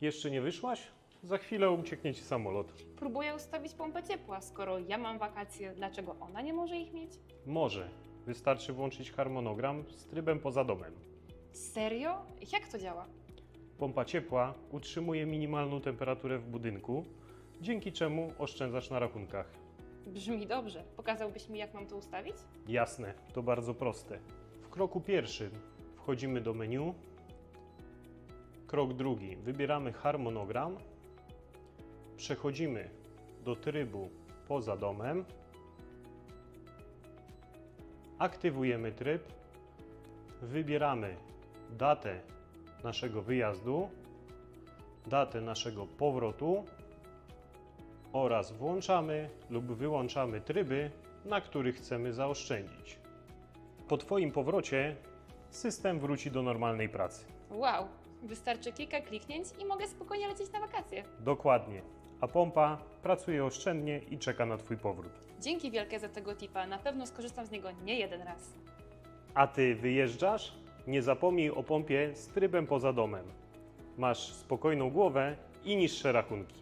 Jeszcze nie wyszłaś? Za chwilę ucieknie ci samolot. Próbuję ustawić pompę ciepła. Skoro ja mam wakacje, dlaczego ona nie może ich mieć? Może. Wystarczy włączyć harmonogram z trybem poza domem. Serio? Jak to działa? Pompa ciepła utrzymuje minimalną temperaturę w budynku, dzięki czemu oszczędzasz na rachunkach. Brzmi dobrze. Pokazałbyś mi, jak mam to ustawić? Jasne, to bardzo proste. W kroku pierwszym wchodzimy do menu. Krok drugi wybieramy harmonogram. Przechodzimy do trybu poza domem. Aktywujemy tryb. Wybieramy datę naszego wyjazdu, datę naszego powrotu oraz włączamy lub wyłączamy tryby, na których chcemy zaoszczędzić. Po Twoim powrocie system wróci do normalnej pracy. Wow! Wystarczy kilka kliknięć i mogę spokojnie lecieć na wakacje. Dokładnie. A pompa pracuje oszczędnie i czeka na Twój powrót. Dzięki wielkie za tego tipa. Na pewno skorzystam z niego nie jeden raz. A Ty wyjeżdżasz? Nie zapomnij o pompie z trybem poza domem. Masz spokojną głowę i niższe rachunki.